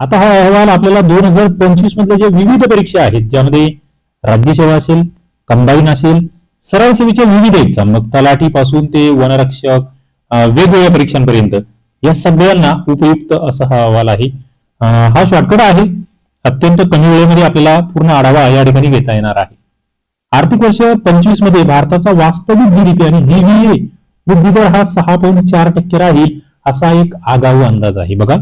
आता हा अहवाल आपल्याला दोन हजार पंचवीस मधल्या ज्या विविध परीक्षा आहेत ज्यामध्ये राज्यसेवा असेल कंबाईन असेल सरळ सेवेच्या विविध एक्झाम मग तलाठी पासून ते वनरक्षक वेगवेगळ्या परीक्षांपर्यंत. या सगळ्यांना उपयुक्त असा हा अहवाल आहे. हा शॉर्टकट आहे. अत्यंत कमी वेळेमध्ये आपल्याला पूर्ण आढावा या ठिकाणी घेता येणार आहे. आर्थिक वर्ष पंचवीसमध्ये भारताचा वास्तविक जीडीपी आणि जीबीए वृद्धी दर हा सहा पॉईंट चार टक्के राहील असा एक आगाऊ अंदाज आहे. बघा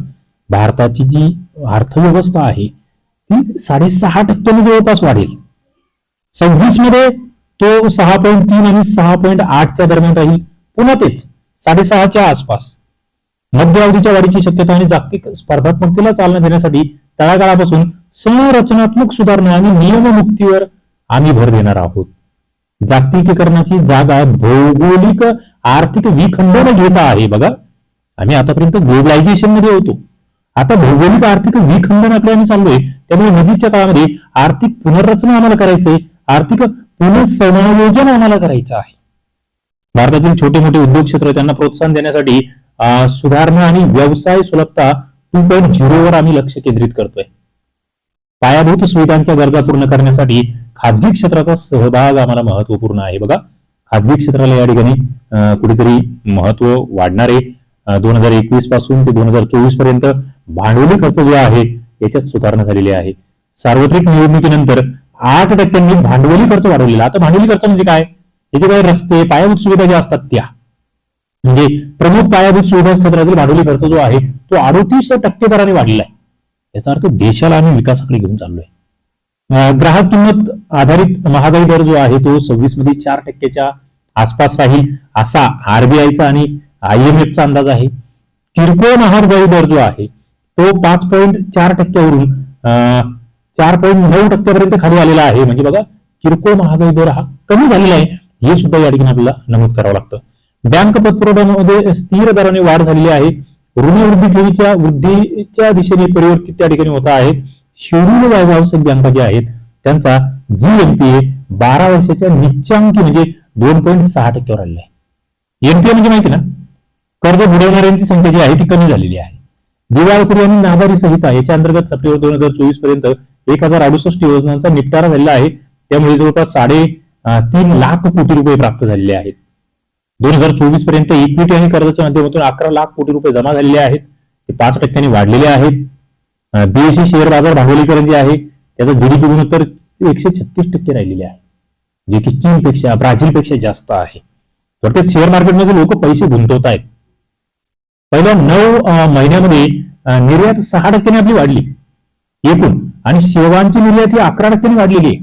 भारताची जी अर्थव्यवस्था आहे ती साडेसहा टक्क्यांनी जवळपास वाढेल. सव्वीसमध्ये तो सहा पॉईंट तीन आणि सहा पॉईंट आठच्या दरम्यान राहील. पुन्हा तेच साडेसहाच्या आसपास. मध्यवधीच्या वाढीची शक्यता आणि जागतिक स्पर्धात्मकतेला चालना देण्यासाठी तळागाळापासून संरचनात्मक सुधारणा आणि नियममुक्तीवर आम्ही भर देणार आहोत. जागतिकीकरणाची जागा भौगोलिक आर्थिक विखंडन घेता आहे बघा. आम्ही आतापर्यंत ग्लोबलायझेशनमध्ये होतो. आता भौगोलिक आर्थिक विखंडन आपल्याने चाललोय त्यामुळे नजीकच्या काळामध्ये आर्थिक पुनर्रचना आम्हाला करायचंय आर्थिक पुनर्समायोजन आम्हाला करायचं आहे. भारतातील छोटे मोठे उद्योग क्षेत्र त्यांना प्रोत्साहन देण्यासाठी सुधारणा आणि व्यवसाय सुलभता टू पॉईंट झिरोवर आम्ही लक्ष केंद्रित करतोय. पायाभूत सुविधांच्या गरजा पूर्ण करण्यासाठी खाजगी क्षेत्राचा सहभाग आम्हाला महत्त्वपूर्ण आहे. बघा खाजगी क्षेत्राला या ठिकाणी कुठेतरी महत्त्व वाढणार आहे दोन हजार एकवीसपासून ते दोन हजार चोवीसपर्यंत भांडवली खर्च जो आहे याच्यात सुधारणा झालेली आहे. सार्वत्रिक निवडणुकीनंतर आठ टक्क्यांनी भांडवली खर्च वाढवलेला. आता भांडवली खर्च म्हणजे काय? याचे काही रस्ते पायाभूत सुविधा ज्या असतात त्या. म्हणजे प्रमुख पायाभूत सुविधा क्षेत्रातील भांडवली खर्च जो आहे तो अडोतीस टक्के दराने वाढलेला आहे. याचा अर्थ देशाला आम्ही विकासाकडे घेऊन चाललोय. ग्राहक किंमत आधारित महागाई दर जो आहे तो सव्वीसमध्ये चार टक्क्याच्या आसपास राहील असा आरबीआयचा आणि आयएमएफचा अंदाज आहे. किरकोळ महागाई दर जो आहे तो पाच पॉईंट चार टक्क्यावरून चार पॉईंट नऊ टक्क्यापर्यंत खाली आलेला आहे. म्हणजे बघा किरकोळ महागाई दर हा कमी झालेला आहे. हे सुद्धा या ठिकाणी आपल्याला नमूद करावं लागतं. बँक पतपुरवठ्यामध्ये स्थिर दराने वाढ झालेली आहे. ऋणवृद्धी ठेवीच्या वृद्धीच्या दिशेने परिवर्तित त्या ठिकाणी होत आहेत. शेड्यूल व्यावसायिक बँका ज्या आहेत त्यांचा जीएनपीए बारा वर्षाच्या निच्चांकी म्हणजे दोन पॉईंट सहा टक्क्यावर आलेला आहे. एनपीए म्हणजे माहिती ना? कर्ज बुडवणाऱ्यांची संख्या जी आहे ती कमी झालेली आहे. दिवाळखोरी आणि नाबारी संहिता याच्या अंतर्गत सप्टेंबर दोन हजार चोवीसपर्यंत एक हजार अडुसष्ट योजनांचा निपटारा झालेला आहे. त्यामुळे जवळपास साडे तीन लाख कोटी रुपये प्राप्त झालेले आहेत. दोन हजार चोवीसपर्यंत इक्विटी आणि कर्जाच्या माध्यमातून अकरा लाख कोटी रुपये जमा झालेले आहेत. ते पाच टक्क्यांनी वाढलेले आहेत. बीएससी शेअर बाजार भांडवलीकरण जे आहे त्याचं जीडीपी गुणोत्तर एकशे छत्तीस टक्के राहिलेले आहे. जे की चीनपेक्षा ब्राझीलपेक्षा जास्त आहे. थोडक्यात शेअर मार्केटमध्ये लोक पैसे गुंतवत आहेत पहिल्या नऊ महिन्यामध्ये निर्यात सहा टक्क्याने आपली वाढली. एकूण. आणि सेवांची निर्यात ही अकरा टक्क्याने वाढलेली आहे.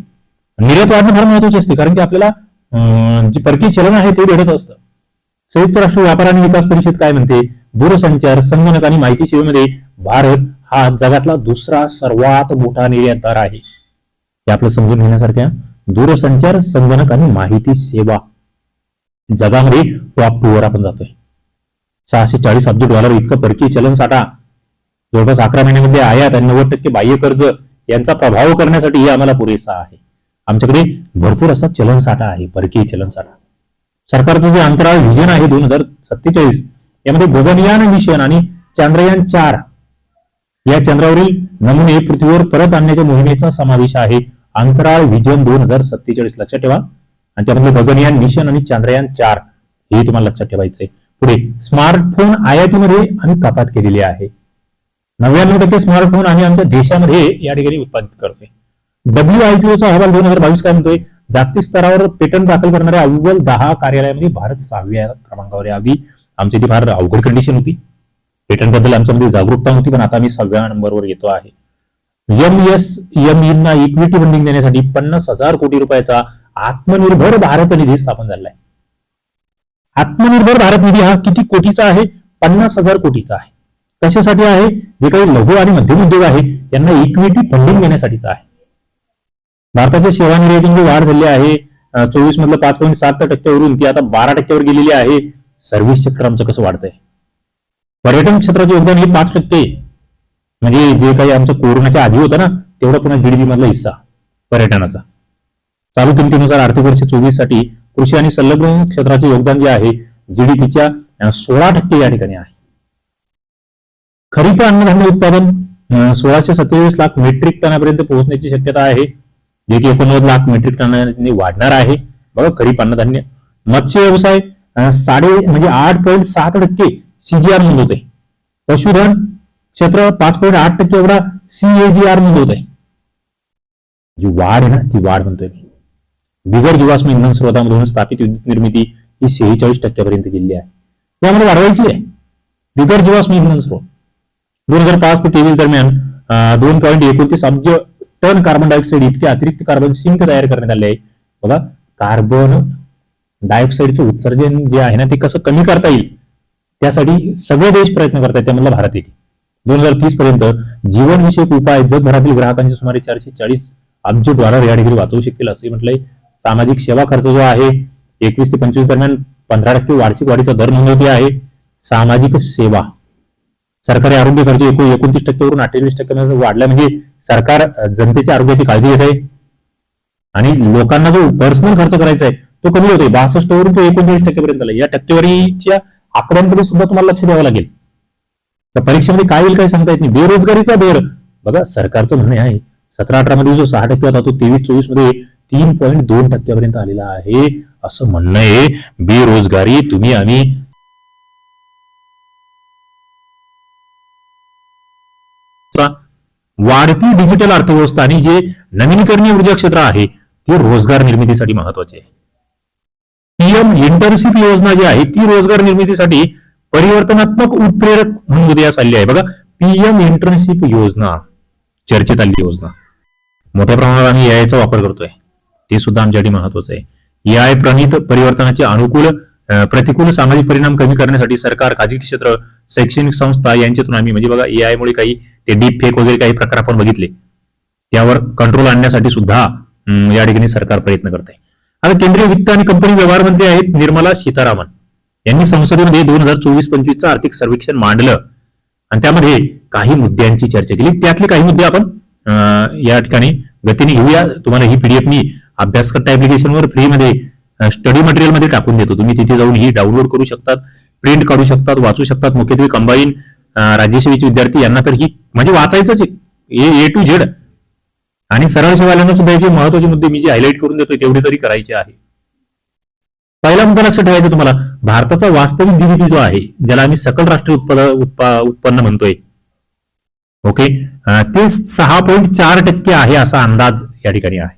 निर्यात वाढणं फार महत्वाची असते कारण की आपल्याला अं, जे परकीय चलन आहे ते भेटत असतं. संयुक्त राष्ट्र व्यापार आणि विकास परिषद काय म्हणते? दूरसंचार संगणक आणि माहिती सेवेमध्ये भारत हा जगातला दुसरा सर्वात मोठा निर्यातदार आहे. हे आपलं समजून घेण्यासारख्या दूरसंचार संगणक आणि माहिती सेवा जगामध्ये टॉप टू वर आपण जातोय. सहाशे चाळीस अब्ज डॉलर इतकं परकीय चलन साठा जवळपास अकरा महिन्यामध्ये आयात आणि नव्वद टक्के बाह्य कर्ज यांचा प्रभाव करण्यासाठी हे आम्हाला पुरेसा आहे. आमच्याकडे भरपूर असा चलन साठा आहे परकीय चलन साठा सरकारचं जे अंतराळ व्हिजन आहे दोन हजार सत्तेचाळीस यामध्ये गगनयान मिशन आणि चांद्रयान चार या चंद्रावरील नमुने पृथ्वीवर परत आणण्याच्या मोहिमेचा समावेश आहे. अंतराळ व्हिजन दोन हजार सत्तेचाळीस. लक्षात ठेवा. आणि त्यामध्ये गगनयान मिशन आणि चांद्रयान चार हे तुम्हाला लक्षात ठेवायचंय. पुढे स्मार्टफोन आयातीमध्ये आम्ही कपात केलेली आहे. नव्याण्णव टक्के स्मार्टफोन आम्ही आमच्या देशामध्ये या ठिकाणी उत्पादित करतोय. डब्ल्यूआयपीओचा अहवाल दोन हजार बावीस काय म्हणतोय? जागतिक स्तरावर पेटंट दाखल करणाऱ्या अव्वल दहा कार्यालयामध्ये भारत सहाव्या क्रमांकावर यावी. आमची ती फार अवघड कंडिशन होती. पेटंटबद्दल आमच्यामध्ये जागरूकता होती पण आता आम्ही सहाव्या नंबरवर येतो आहे. एम एस एम ना इक्विटी फंडिंग देण्यासाठी पन्नास हजार कोटी रुपयाचा आत्मनिर्भर भारत निधी स्थापन झालाय आत्मनिर्भर भारत निधी हा किती कोटीचा आहे? पन्नास हजार कोटीचा आहे. कशासाठी आहे? जे काही लघु आणि मध्यम उद्योग आहे त्यांना इक्विटी फंडिंग देण्यासाठीचा आहे. भारताच्या सेवा निर्यातीमध्ये वाढ झाली आहे चोवीस मधलं पाच पॉईंट सात टक्क्यावरून ती आता बारा टक्क्यावर गेलेली आहे. सर्व्हिस सेक्टर आमचं कसं वाढतंय? पर्यटन क्षेत्राचं योगदान हे पाच टक्के म्हणजे जे काही आमचं कोरोनाच्या आधी होतं ना तेवढा पुन्हा जीडीपी मधला हिस्सा पर्यटनाचा. चालू किमतीनुसार आर्थिक वर्ष चोवीससाठी कृषी आणि संलग्न क्षेत्राचे योगदान जे आहे जीडीपीच्या सोळा टक्के या ठिकाणी आहे. खरीप अन्नधान्य उत्पादन सोळाशे सत्तेचाळीस लाख मेट्रिक टनापर्यंत पोहोचण्याची शक्यता आहे. जे की एकोणनव्वद लाख मेट्रिक टनाने वाढणार आहे. बघा खरीप अन्नधान्य. मत्स्य व्यवसाय साडे म्हणजे आठ पॉईंट सात टक्के सीजीआर नोंद आहे पशुधन क्षेत्र पाच पॉईंट आठ टक्के एवढा सीएजीआर नोंदवत आहे जी वाढ आहे ना ती वाढ म्हणतोय बिगर जीवाश्म इंधन स्रोतामधून स्थापित विद्युत निर्मिती ही सेहेचाळीस टक्क्यापर्यंत गेली आहे. त्यामध्ये वाढवायची आहे. बिगर जीवाश्म इंधन स्रोत. दोन हजार पाच ते तेवीस दरम्यान दोन पॉईंट एकोणतीस अब्ज टन कार्बन डायऑक्साईड इतके अतिरिक्त कार्बन सिंक तयार करण्यात आले आहे. बघा कार्बन डायऑक्साईडचे उत्सर्जन जे आहे ना ते कसं कमी करता येईल त्यासाठी सगळे देश प्रयत्न करतात त्यामधला भारत एक. दोन हजार तीस पर्यंत जीवनविषयक उपाय जगभरातील ग्राहकांचे सुमारे चारशे चाळीस अब्ज डॉलर या ठिकाणी वाचवू शकतील असंही म्हटलंय सामाजिक सेवा खर्च जो आहे एकवीस ते पंचवीस दरम्यान पंधरा टक्के वार्षिक वाढीचा दर नोंदवली आहे. सामाजिक सेवा. सरकारी आरोग्य खर्च एकूण एकोणतीस टक्क्यावरून अठ्ठेचाळीस टक्के वाढला म्हणजे सरकार जनतेच्या आरोग्याची काळजी घेत आहे. आणि लोकांना जो पर्सनल खर्च करायचा आहे तो कमी होतोय. बासष्ट वरून तो एकोणचाळीस टक्क्यापर्यंत आला. या टक्केवारीच्या आकड्यांकडे सुद्धा तुम्हाला लक्ष द्यावं लागेल. तर परीक्षेमध्ये काय येईल काय सांगता येत नाही. बेरोजगारीचा दर. बघा सरकारचं म्हणणे आहे सतरा अठरा मध्ये जो सहा टक्के होता तो तेवीस चोवीसमध्ये तीन पॉईंट दोन टक्क्यापर्यंत आलेला आहे असं म्हणणं आहे. बेरोजगारी तुम्ही आम्ही वाढती डिजिटल अर्थव्यवस्था आणि जे नवीनीकरणीय ऊर्जा क्षेत्र आहे ते रोजगार निर्मितीसाठी महत्त्वाचे आहे. पीएम इंटर्नशिप योजना जी आहे ती रोजगार निर्मितीसाठी परिवर्तनात्मक उत्प्रेरक म्हणून उदयास आली आहे. बघा पीएम इंटर्नशिप योजना चर्चेत आलेली योजना. मोठ्या प्रमाणात आम्ही याचा वापर करतोय. ते सुद्धा आमच्यासाठी महत्वाचं आहे. या प्रणित परिवर्तनाचे अनुकूल प्रतिकूल सामाजिक परिणाम कमी करण्यासाठी सरकार खाजगी क्षेत्र शैक्षणिक संस्था यांच्यातून आम्ही म्हणजे बघा एआय मुळे काही ते डीप फेक वगैरे काही प्रकार आपण बघितले. त्यावर कंट्रोल आणण्यासाठी सुद्धा या ठिकाणी सरकार प्रयत्न करत आहे. आता केंद्रीय वित्त आणि कंपनी व्यवहार मंत्री आहेत निर्मला सीतारामन. यांनी संसदेमध्ये दोन हजार चोवीस पंचवीसचं आर्थिक सर्वेक्षण मांडलं. आणि त्यामध्ये काही मुद्द्यांची चर्चा केली. त्यातले काही मुद्दे आपण अं, या ठिकाणी गतीने घेऊया. तुम्हाला ही पीडीएफ मी अभ्यासकर्ता ऍप्लिकेशनवर फ्रीमध्ये स्टडी मटेरियलमध्ये टाकून देतो. तुम्ही तिथे जाऊन ही डाउनलोड करू शकतात प्रिंट काढू शकतात वाचू शकतात. मुख्यत्वे कंबाईन राज्यसेवेचे विद्यार्थी यांना तर ही म्हणजे वाचायचंच आहे. ए टू झेड आणि सरळ सेवाल्यांना सुद्धा याचे महत्त्वाचे मुद्दे मी जे हायलाईट करून देतोय तेवढे तरी करायचे आहे. पहिला मुद्दा लक्षात ठेवायचा तुम्हाला. भारताचा वास्तविक जीडीपी जो आहे ज्याला आम्ही सकल राष्ट्रीय उत्पाद उत्पन्न म्हणतोय. ओके ते सहा पॉईंट चार टक्के आहे असा अंदाज या ठिकाणी आहे.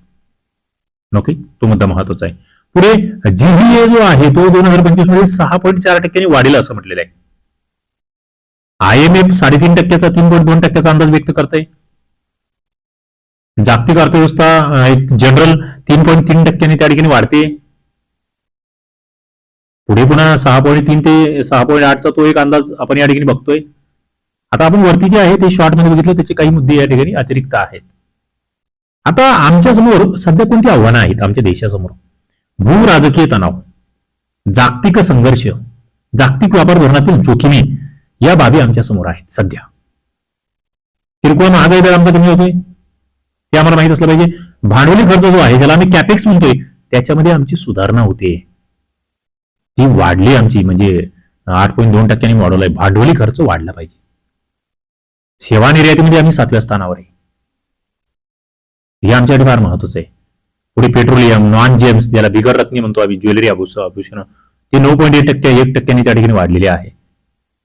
ओके तो मुद्दा महत्त्वाचा आहे. पुढे जीव्हीए जो आहे तो दोन हजार पंचवीसमध्ये सहा पॉईंट चार टक्क्यांनी वाढेल असं म्हटलेलं आहे. आयएमएफ साडेतीन टक्क्याचा तीन पॉईंट दोन टक्क्याचा अंदाज व्यक्त करते जागतिक अर्थव्यवस्था एक जनरल तीन पॉईंट तीन टक्क्यांनी त्या ठिकाणी वाढते. पुढे पुन्हा सहा पॉईंट तीन ते सहा पॉईंट आठचा तो एक अंदाज आपण या ठिकाणी बघतोय. आता आपण वरती जे आहे ते शॉर्टमध्ये बघितलं त्याचे काही मुद्दे या ठिकाणी अतिरिक्त आहेत. आता आमच्यासमोर सध्या कोणती आव्हानं आहेत आमच्या देशासमोर? भूराजकीय तणाव जागतिक संघर्ष जागतिक व्यापार धोरणातील जोखिमी या बाबी आमच्यासमोर आहेत सध्या. किरकोळ महागाई दर आमचा कमी होतोय. ते आम्हाला माहीत असलं पाहिजे. भांडवली खर्च जो आहे ज्याला आम्ही कॅपेक्स म्हणतोय त्याच्यामध्ये आमची सुधारणा होते. ती वाढली आमची म्हणजे आठ पॉईंट दोन टक्क्यांनी वाढवलाय. भांडवली खर्च वाढला पाहिजे. सेवा निर्यातीमध्ये आम्ही सातव्या स्थानावर आहे. हे आमच्यासाठी फार महत्वाचं आहे. पुढे पेट्रोलियम नॉन जेम्स ज्याला बिगर रत्नी म्हणतो आम्ही ज्वेलरी आभूषण आभूषण ते नऊ पॉईंट एक टक्के एक टक्क्यांनी त्या ठिकाणी वाढलेले आहे.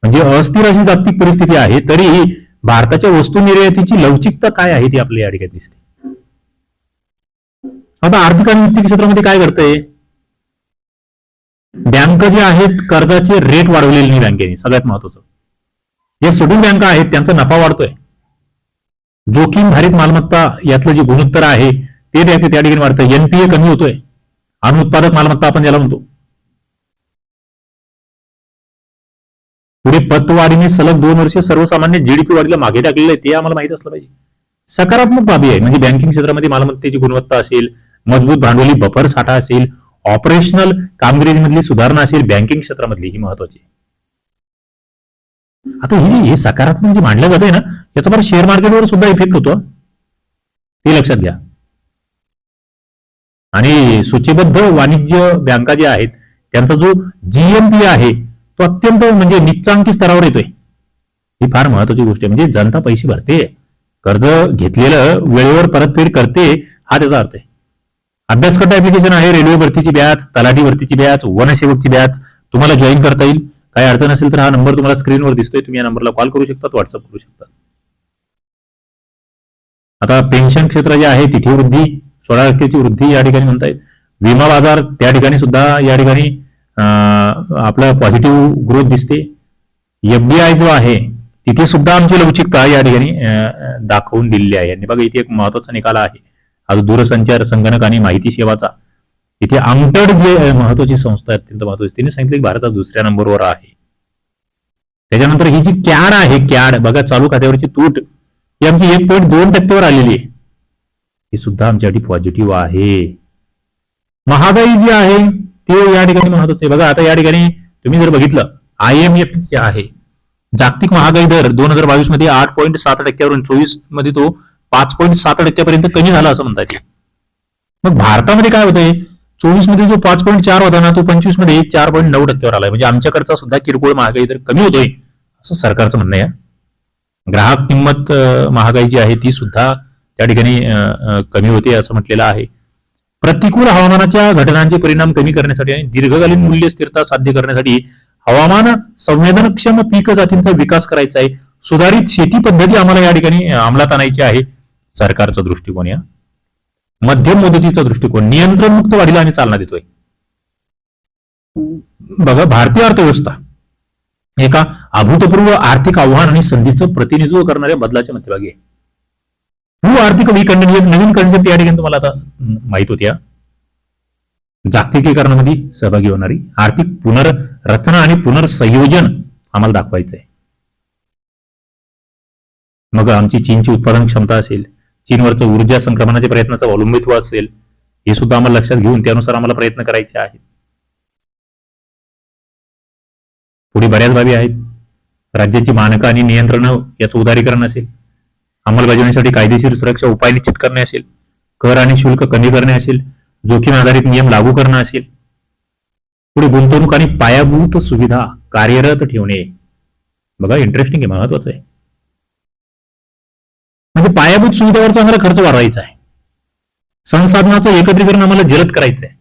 म्हणजे अस्थिर अशी जागतिक परिस्थिती आहे तरीही भारताच्या वस्तू निर्यातीची लवचिकता काय आहे ती आपल्या या ठिकाणी दिसते. आता आर्थिक आणि वित्तीय क्षेत्रामध्ये काय घडतंय? बँक जे आहेत कर्जाचे रेट वाढवलेले नाही बँकेने सगळ्यात महत्वाचं. जे शेड्यूल बँका आहेत त्यांचा नफा वाढतोय. जोखीम भारित मालमत्ता यातलं जे गुणोत्तर आहे ते त्या त्या ठिकाणी वाढतं एनपीए कमी होतोय. अनुत्पादक मालमत्ता आपण ज्याला म्हणतो. पुढे पतवाढीने सलग दोन वर्ष सर्वसामान्य जीडीपी वाढीला मागे टाकलेलं आहे ते आम्हाला माहीत असलं पाहिजे. सकारात्मक बाबी आहे. म्हणजे बँकिंग क्षेत्रामध्ये मालमत्तेची गुणवत्ता असेल मजबूत भांडवली बफर साठा असेल ऑपरेशनल कामगिरीमधली सुधारणा असेल बँकिंग क्षेत्रामधली ही महत्वाची आहे. आता ही हे सकारात्मक जे मांडलं जाते ना याचा बरं शेअर मार्केटवर सुद्धा इफेक्ट होतो ते लक्षात घ्या. आणि सूचीबद्ध वाणिज्य बँका ज्या आहेत त्यांचा जो जीएमपी आहे तो अत्यंत म्हणजे निच्चांकी स्तरावर येतोय. ही फार महत्वाची गोष्ट आहे. म्हणजे जनता पैसे भरते कर्ज घेतलेलं वेळेवर परतफेड करते हा त्याचा अर्थ आहे. अभ्यासकट ऍप्लिकेशन आहे रेल्वे भरतीची बॅच तलाठी भरतीची बॅच वनसेवकची बॅच तुम्हाला जॉईन करता येईल. काही अडचण असेल तर हा नंबर तुम्हाला स्क्रीनवर दिसतोय. तुम्ही या नंबरला कॉल करू शकता व्हॉट्सअप करू शकता. आता पेन्शन क्षेत्र जे आहे तिथे वृद्धी सोळा टक्क्याची वृद्धी या ठिकाणी म्हणतायत. विमा बाजार त्या ठिकाणी सुद्धा या ठिकाणी आपला पॉझिटिव्ह ग्रोथ दिसते. एफडीआय जो आहे तिथे सुद्धा आमची लवचिकता या ठिकाणी दाखवून दिलेली आहे. आणि बघा इथे एक महत्त्वाचा निकाल आहे. आज दूरसंचार संगणक आणि माहिती सेवाचा इथे आमटड जे महत्वाची संस्था आहे अत्यंत महत्वाची. तिने सांगितलं की भारतात दुसऱ्या नंबरवर आहे. त्याच्यानंतर ही जी कॅड आहे कॅड बघा चालू खात्यावरची तूट ही आमची एक पॉईंट दोन टक्क्यावर आलेली आहे. ही सुद्धा आमच्यासाठी पॉझिटिव्ह आहे. महागाई जी आहे ते या ठिकाणी महत्वाचं बघा आता या ठिकाणी तुम्ही जर बघितलं आय एम एफ जे आहे जागतिक महागाई दर दोन हजार बावीसमध्ये आठ पॉईंट सात टक्क्यावरून चोवीसमध्ये तो पाच पॉईंट सात टक्क्यापर्यंत कमी झाला असं म्हणतात मग भारतामध्ये काय होतंय? चोवीसमध्ये जो पाच पॉईंट चार होता ना तो पंचवीसमध्ये चार पॉईंट नऊ टक्क्यावर आलाय. म्हणजे आमच्याकडचा सुद्धा किरकोळ महागाई तर कमी होतोय असं सरकारचं म्हणणं आहे. ग्राहक किंमत महागाई जी आहे ती सुद्धा त्या ठिकाणी कमी होते असं म्हटलेलं आहे. प्रतिकूल हवामानाच्या घटनांचे परिणाम कमी करण्यासाठी आणि दीर्घकालीन मूल्य स्थिरता साध्य करण्यासाठी हवामान संवेदनक्षम पीक जातींचा विकास करायचा आहे. सुधारित शेती पद्धती आम्हाला या ठिकाणी अंमलात आणायची आहे. सरकारचा दृष्टिकोन या मध्यम मुदतीचा दृष्टिकोन नियंत्रण मुक्त वाढीला आम्ही चालना देतोय. बघा भारतीय अर्थव्यवस्था एका अभूतपूर्व आर्थिक आव्हान आणि संधीचं प्रतिनिधित्व करणाऱ्या बदलाच्या मध्यभागी आहे. भू आर्थिक विखंडन एक नवीन कन्सेप्ट या ठिकाणी तुम्हाला आता माहीत होत्या जागतिकीकरणामध्ये सहभागी होणारी आर्थिक पुनर्रचना आणि पुनर्संयोजन आम्हाला दाखवायचं आहे मग आमची चीनची उत्पादन क्षमता असेल चीनवरचं ऊर्जा संक्रमणाच्या प्रयत्नाचं अवलंबित्व असेल हे सुद्धा आम्हाला लक्षात घेऊन त्यानुसार आम्हाला प्रयत्न करायचे आहेत. पुढे बऱ्याच बाबी आहेत. राज्याची मानकं आणि नियंत्रण याचं उदारीकरण असेल. अंमलबजावणीसाठी कायदेशीर सुरक्षा उपाय निश्चित करणे असेल. कर आणि शुल्क कमी करणे असेल. जोखीम आधारित नियम लागू करणं असेल. पुढे गुंतवणूक आणि पायाभूत सुविधा कार्यरत ठेवणे. बघा इंटरेस्टिंग आहे महत्वाचं आहे. म्हणजे पायाभूत सुविधावरचा आम्हाला खर्च वाढवायचा आहे. संसाधनाचं एकत्रीकरण आम्हाला जलद करायचं आहे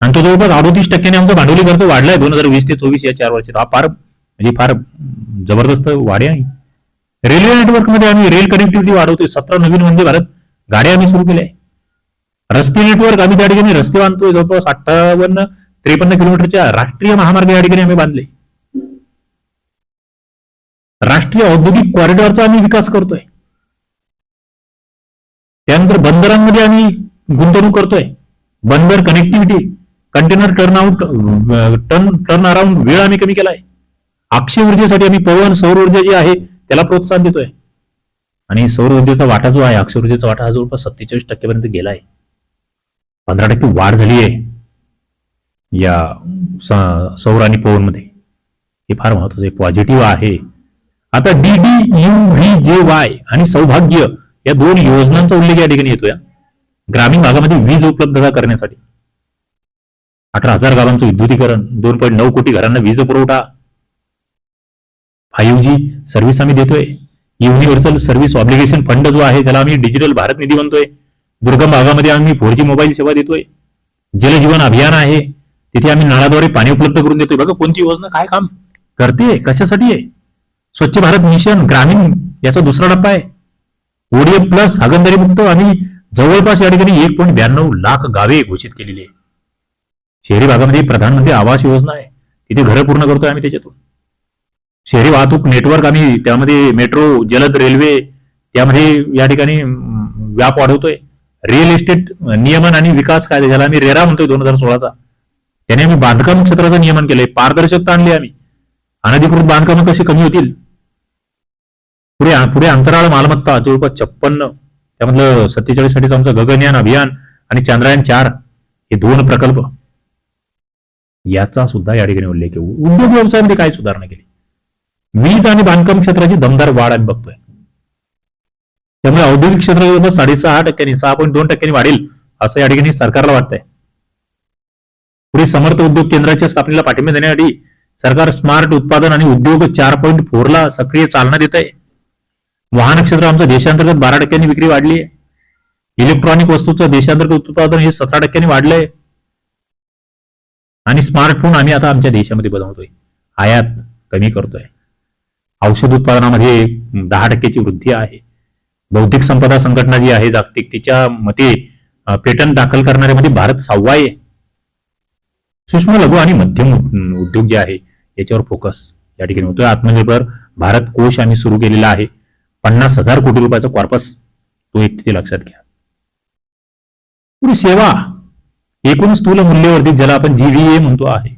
आणि तो जवळपास अडोतीस टक्क्याने आमचा भांडवली खर्च वाढलाय. दोन हजार वीस ते चोवीस या चार वर्षात. हा फार म्हणजे फार जबरदस्त वाढे आहे. रेल्वे नेटवर्कमध्ये आम्ही रेल कनेक्टिव्हिटी वाढवतोय. सतरा नवीन वंदे भारत गाड्या आम्ही सुरू केल्या आहे रस्ते नेटवर्क आम्ही त्या ठिकाणी रस्ते बांधतोय. जवळपास अठ्ठावन्न त्रेपन्न किलोमीटरच्या राष्ट्रीय महामार्ग या ठिकाणी आम्ही बांधले. राष्ट्रीय औद्योगिक कॉरिडॉरचा आम्ही विकास करतोय. त्यानंतर बंदरांमध्ये आम्ही गुंतवणूक करतोय. बंदर connectivity container turn out turn turn around वेळ आम्ही कमी केलाय. अक्षय ऊर्जेसाठी आम्ही पवन सौर ऊर्जा जी आहे त्याला प्रोत्साहन देतोय. आणि सौर ऊर्जेचा वाटा जो आहे अक्षय ऊर्जेचा वाटा हा जवळपास सत्तेचाळीस टक्क्यापर्यंत गेलाय. पंधरा टक्के वाढ झाली आहे या सौर आणि पवनमध्ये हे फार महत्वाचं पॉझिटिव्ह आहे. आता D D U V J Y आणि सौभाग्य या दोन योजनांचा उल्लेख या ठिकाणी येतोय. ग्रामीण भागामध्ये वीज उपलब्धता करण्यासाठी. अठरा हजार गावांचं विद्युतीकरण दोन पॉईंट नऊ कोटी घरांना वीज पुरवठा. फाईव्ह जी सर्व्हिस आम्ही देतोय. युनिव्हर्सल सर्व्हिस ऑब्लिगेशन फंड जो आहे त्याला आम्ही डिजिटल भारत निधी म्हणतोय. दुर्गम भागामध्ये आम्ही फोर जी मोबाईल सेवा देतोय. जलजीवन अभियान आहे. तिथे आम्ही नळाद्वारे पाणी उपलब्ध करून देतोय. बघा कोणती योजना काय काम करते? कशासाठी आहे? स्वच्छ भारत मिशन ग्रामीण याचा दुसरा टप्पा आहे. ओडीएफ प्लस हागंदारी मुक्त आम्ही जवळपास या ठिकाणी एक पॉईंट ब्याण्णव लाख गावे घोषित केलेली आहे. शहरी भागामध्ये प्रधानमंत्री आवास योजना आहे. तिथे घरं पूर्ण करतोय आम्ही त्याच्यातून. शहरी वाहतूक नेटवर्क आम्ही त्यामध्ये मेट्रो जलद रेल्वे त्यामध्ये या ठिकाणी व्याप वाढवतोय. रिअल इस्टेट नियमन आणि विकास कायदा झाला आम्ही रेरा म्हणतोय दोन हजार सोळाचा. त्याने आम्ही बांधकाम क्षेत्राचं नियमन केलंय. पारदर्शकता आणली आम्ही. अनधिकृत बांधकामं कशी कमी होतील? पुढे पुढे अंतराळ मालमत्ता जवळपास छप्पन्न त्यामधलं सत्तेचाळीस साठीचं आमचं गगनयान अभियान आणि चांद्रयान चार हे दोन प्रकल्प. याचा सुद्धा या ठिकाणी उल्लेख आहे. उद्योग व्यवसायामध्ये काय सुधारणा केली? वीज आणि बांधकाम क्षेत्राची दमदार वाढ आम्ही बघतोय. त्यामुळे औद्योगिक क्षेत्र जवळपास साडेसहा टक्क्यांनी सहा पॉईंट दोन टक्क्यांनी वाढेल असं या ठिकाणी सरकारला वाटतंय. पुढे समर्थ उद्योग केंद्राच्या स्थापनेला पाठिंबा देण्यासाठी सरकार स्मार्ट उत्पादन आणि उद्योग चार पॉईंट फोरला सक्रिय चालना देत आहे वाहन क्षेत्र आमचं देशांतर्गत बारा टक्क्यांनी विक्री वाढली आहे इलेक्ट्रॉनिक वस्तूचं देशांतर्गत उत्पादन हे सतरा टक्क्यांनी वाढलंय. आणि स्मार्टफोन आम्ही आता आमच्या देशामध्ये बनवतोय. आयात कमी करतोय. औषध उत्पादनामध्ये दहा टक्क्याची वृद्धी आहे. बौद्धिक संपदा संघटना जी आहे जागतिक तिच्या मते पेटंट दाखल करणाऱ्यामध्ये भारत सहावा आहे. सूक्ष्म लघु आणि मध्यम उद्योग जे आहे याच्यावर फोकस या ठिकाणी होतोय आत्मनिर्भर भारत कोश आम्ही सुरू केलेला आहे. पन्नास हजार कोटी रुपयाचा कॉर्पस तो एक तिथे लक्षात घ्या. पुढे सेवा. एकूण स्थूल मूल्यवर्धित ज्याला आपण जीव्हीए म्हणतो आहे.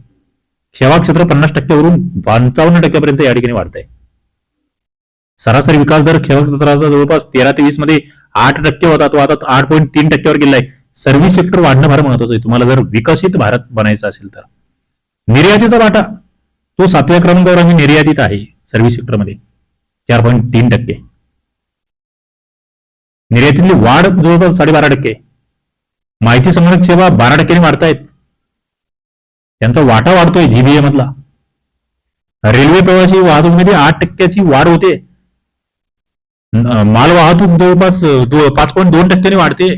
सेवा क्षेत्र पन्नास टक्क्यावरून पंचावन्न टक्क्यापर्यंत या ठिकाणी वाढत आहे सरासरी विकास दर सेवा क्षेत्राचा जवळपास तेरा ते वीसमध्ये आठ टक्के होता. तो आता आठ पॉईंट तीन टक्क्यावर गेलाय सर्व्हिस सेक्टर वाढणं फार महत्वाचं आहे. तुम्हाला जर विकसित भारत बनायचं असेल तर. निर्यातीचा वाटा. तो सातव्या क्रमांकावर आम्ही निर्यातीत आहे सर्व्हिस सेक्टरमध्ये चार पॉईंट तीन टक्के. निर्यातीतली वाढ जवळपास साडेबारा टक्के. माहिती संगणक सेवा बारा टक्क्याने वाढतायत. त्यांचा वाटा वाढतोय जीबीए मधला. रेल्वे प्रवासी वाहतूकमध्ये आठ टक्क्याची वाढ होते. माल वाहतूक जवळपास पाच पॉईंट दोन टक्क्याने वाढते.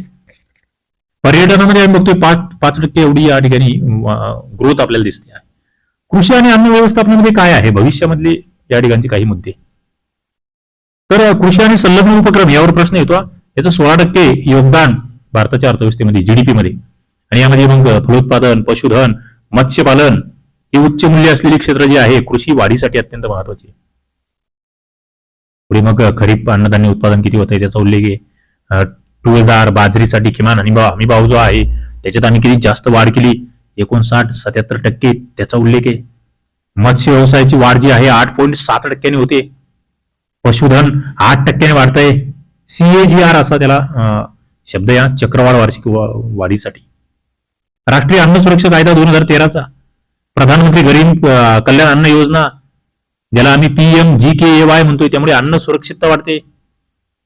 पर्यटनामध्ये आम्ही बघतोय पाच पाच टक्के एवढी या ठिकाणी ग्रोथ आपल्याला दिसते आहे. कृषी आणि अन्न व्यवस्थापनामध्ये काय आहे? भविष्यामधले या ठिकाणचे काही मुद्दे. तर कृषी आणि संलग्न उपक्रम यावर प्रश्न येतो याचं सोळा टक्के योगदान भारताच्या अर्थव्यवस्थेमध्ये जीडीपी मध्ये आणि यामध्ये मग फलोत्पादन पशुधन मत्स्यपालन ही उच्च मूल्य असलेली क्षेत्र जी आहे कृषी वाढीसाठी अत्यंत महत्वाची पुढे मग खरीप अन्नधान्य उत्पादन किती होत आहे त्याचा उल्लेख आहे. टूळदार बाजरीसाठी किमान आणि हमी भाव जो आहे त्याच्यात आम्ही किती जास्त वाढ केली एकोणसाठ सत्याहत्तर टक्के त्याचा उल्लेख आहे. मत्स्य व्यवसायाची वाढ जी आहे आठ पॉईंट सात टक्क्यांनी होते. पशुधन आठ टक्क्याने वाढतंय. सीएजीआर असा त्याला शब्द या चक्रवाढ वार्षिक वाढीसाठी. राष्ट्रीय अन्न सुरक्षा कायदा दोन हजार तेराचा. प्रधानमंत्री गरीब कल्याण अन्न योजना ज्याला आम्ही पीएम जी के ए वाय म्हणतोय त्यामुळे अन्न सुरक्षितता वाढते.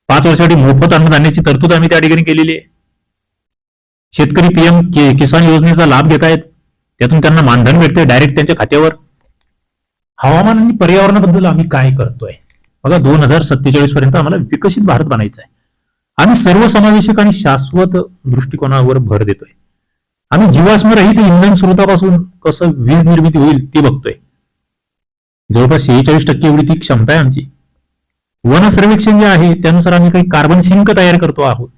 पाच वर्षासाठी मोफत अन्नधान्याची तरतूद आम्ही त्या ठिकाणी केलेली आहे. शेतकरी पीएम किसान योजनेचा लाभ घेत आहेत त्यातून त्यांना मानधन भेटते डायरेक्ट त्यांच्या खात्यावर. हवामान आणि पर्यावरणाबद्दल आम्ही काय करतोय? बघा दोन हजार सत्तेचाळीस पर्यंत आम्हाला विकसित भारत बनायचा आहे आम्ही सर्वसमावेशक आणि शाश्वत दृष्टिकोनावर भर देतोय. आम्ही जीवाश्म रहित इंधन स्रोतापासून कसं वीज निर्मिती होईल ते बघतोय. जवळपास शेहेचाळीस टक्के एवढी ती क्षमता आहे आमची. वन सर्वेक्षण जे आहे त्यानुसार आम्ही काही कार्बन सिंक तयार करतो आहोत.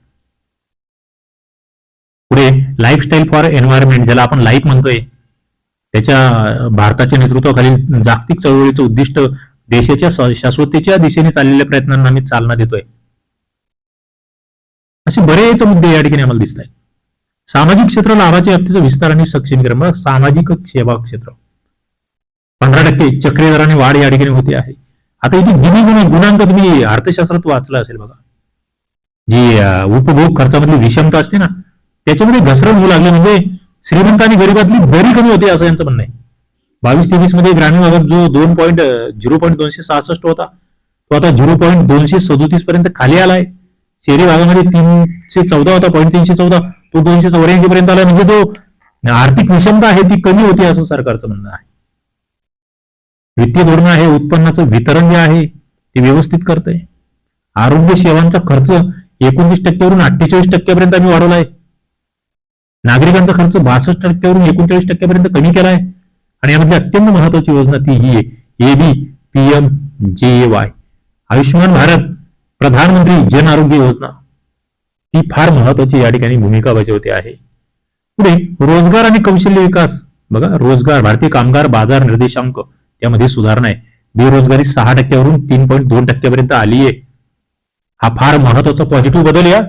पुढे लाईफस्टाईल फॉर एन्व्हायरमेंट ज्याला आपण लाईफ म्हणतोय त्याच्या भारताच्या नेतृत्वाखालील जागतिक चळवळीचं उद्दिष्ट देशाच्या शाश्वतेच्या दिशेने चाललेल्या प्रयत्नांना आम्ही चालना देतोय. असे बरेच मुद्दे या ठिकाणी आम्हाला दिसत आहेत सामाजिक क्षेत्र लाभाच्या व्याप्तीचा विस्तार आणि सक्षमीकरण सामाजिक सेवा क्षेत्र. पंधरा टक्के चक्रीय दराने वाढ या ठिकाणी होते आहे. आता इथे गिनी गुण गुणांक तुम्ही अर्थशास्त्रात वाचला असेल बघा. जी उपभोग खर्चामधली विषमता असते ना त्याच्यामध्ये घसरण होऊ लागली म्हणजे श्रीमंत आणि गरिबातली दरी कमी होते असं यांचं म्हणणं आहे. बावीस तेवीसमध्ये ग्रामीण भागात जो दोन पॉईंट झिरो पॉईंट दोनशे सहासष्ट होता तो आता झिरो पॉईंट दोनशे सदोतीस पर्यंत खाली आलाय. शहरी भागामध्ये तीनशे चौदा होता पॉईंट तीनशे चौदा तो दोनशे चौऱ्याऐंशी पर्यंत आला. म्हणजे तो आर्थिक विषमता आहे ती कमी होती असं सरकारचं म्हणणं आहे. वित्तीय धोरण आहे उत्पन्नाचं वितरण जे आहे ते व्यवस्थित करतंय. आरोग्य सेवांचा खर्च एकोणतीस टक्क्यावरून अठ्ठेचाळीस टक्क्यापर्यंत आम्ही वाढवलाय. नागरिकांचा खर्च बासष्ट टक्क्यावरून एकोणचाळीस टक्क्यापर्यंत कमी केलाय. आणि यामधली अत्यंत महत्वाची योजना ती ही आहे. AB PM J Y. Ayushman Bharat Pradhan Mantri Jan Arogya योजना. ही फार महत्वाची या ठिकाणी भूमिका बजावते आहे. पुढे रोजगार आणि कौशल्य विकास. बघा रोजगार भारतीय कामगार बाजार निर्देशांक. त्यामध्ये सुधारणा आहे. बेरोजगारी सहा टक्क्यावरून तीन पॉईंट दोन टक्क्यापर्यंत आली आहे हा फार महत्त्वाचा पॉझिटिव्ह बदल या.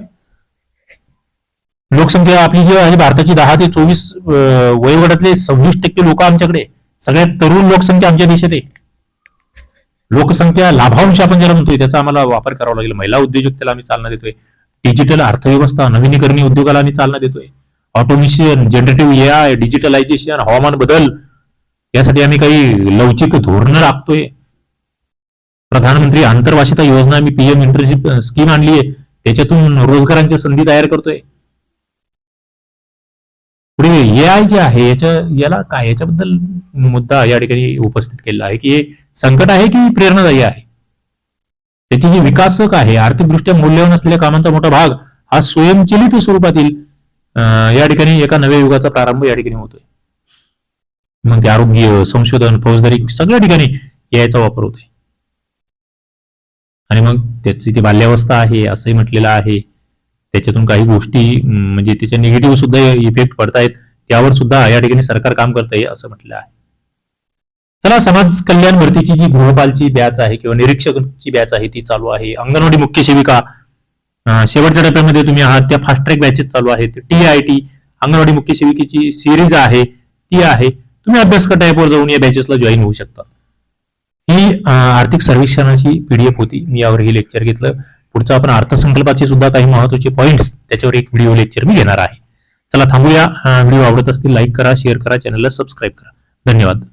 लोकसंख्या आपली जी आहे भारताची दहा ते चोवीस वयोगटातले सव्वीस टक्के लोक आमच्याकडे. सगळ्यात तरुण लोकसंख्या आमच्या देशात आहे. लोकसंख्या लाभांश आपण ज्याला म्हणतोय त्याचा आम्हाला वापर करावा लागेल. महिला उद्योजकतेला आम्ही चालना देतोय. डिजिटल अर्थव्यवस्था नवीनीकरणी उद्योगाला आम्ही चालना देतोय. ऑटोमेशन जनरेटिव्ह एआय डिजिटलायझेशन हवामान बदल यासाठी आम्ही काही लवचिक धोरणं राखतोय प्रधानमंत्री आंतरभाषिता योजना आम्ही पीएम इंटर्नशिप स्कीम आणली आहे. त्याच्यातून रोजगारांच्या संधी तयार करतोय. पुढे आय जे आहे याच्या याला काय याच्याबद्दल मुद्दा या ठिकाणी उपस्थित केलेला आहे की हे संकट आहे की प्रेरणादायी आहे? त्याची जी विकासक आहे आर्थिकदृष्ट्या मूल्यवान असलेल्या कामांचा मोठा भाग हा स्वयंचलित स्वरूपातील या ठिकाणी एका नव्या युगाचा प्रारंभ या ठिकाणी होतोय. मग ते आरोग्य संशोधन फौजदारी सगळ्या ठिकाणी याचा वापर होतोय. आणि मग त्याची ती बाल्यावस्था आहे असंही म्हटलेलं आहे. त्याच्यातून काही गोष्टी म्हणजे त्याच्या निगेटिव्ह सुद्धा इफेक्ट पडतायत. त्यावर सुद्धा या ठिकाणी सरकार काम करत आहे असं म्हटलं आहे. चला समाज कल्याण भरतीची जी गृहपालची बॅच आहे किंवा निरीक्षकची बॅच आहे ती चालू आहे. अंगणवाडी मुख्य सेविका शेवटच्या टप्प्यामध्ये तुम्ही आहात. त्या फास्ट ट्रॅक बॅचेस चालू आहेत. टी आय टी अंगणवाडी मुख्य सेविकेची सिरीज आहे. ती आहे. तुम्ही अभ्यास टाईपवर जाऊन या बॅचेसला जॉईन होऊ शकता. ही आर्थिक सर्वेक्षणाची पीडीएफ होती. मी यावर हे लेक्चर घेतलं. पुढचं आपण अर्थसंकल्पाचे सुद्धा काही महत्त्वाचे पॉईंट्स त्याच्यावर एक व्हिडिओ लेक्चर मी घेणार आहे. चला थांबूया. व्हिडिओ आवडत असतील लाईक करा शेअर करा चॅनलला सबस्क्राईब करा. धन्यवाद.